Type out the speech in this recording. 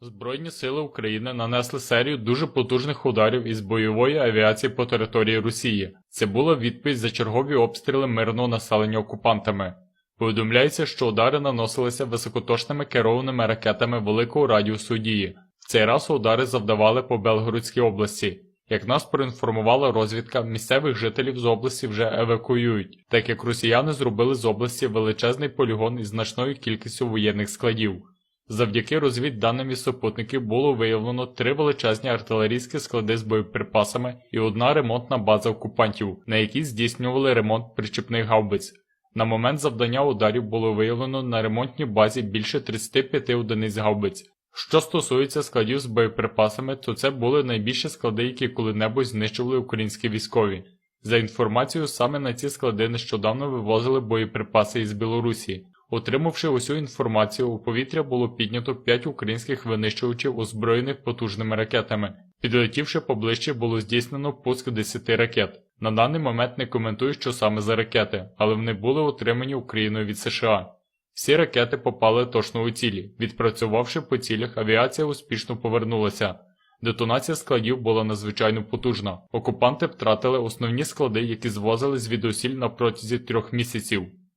Збройні сили України нанесли серію дуже потужних ударів із бойової авіації по території Росії. Це була відповідь за чергові обстріли мирного населення окупантами. Повідомляється, що удари наносилися високоточними керованими ракетами великого радіусу дії. В цей раз удари завдавали по Белгородській області. Як нас проінформувала розвідка, місцевих жителів з області вже евакуюють, так як росіяни зробили з області величезний полігон із значною кількістю воєнних складів. Завдяки розвідданим із супутників було виявлено три величезні артилерійські склади з боєприпасами і одна ремонтна база окупантів, на якій здійснювали ремонт причіпних гаубиць. На момент завдання ударів було виявлено на ремонтній базі більше 35 одиниць гаубиць. Що стосується складів з боєприпасами, то це були найбільші склади, які коли-небудь знищували українські військові. За інформацією, саме на ці склади нещодавно вивозили боєприпаси із Білорусі. Отримавши усю інформацію, у повітря було піднято 5 українських винищувачів, озброєних потужними ракетами. Підлетівши поближче, було здійснено пуск 10 ракет. На даний момент не коментую, що саме за ракети, але вони були отримані Україною від США. Всі ракети попали точно у цілі. Відпрацювавши по цілях, авіація успішно повернулася. Детонація складів була надзвичайно потужна. Окупанти втратили основні склади, які звозили звідусіль на протязі трьох місяців.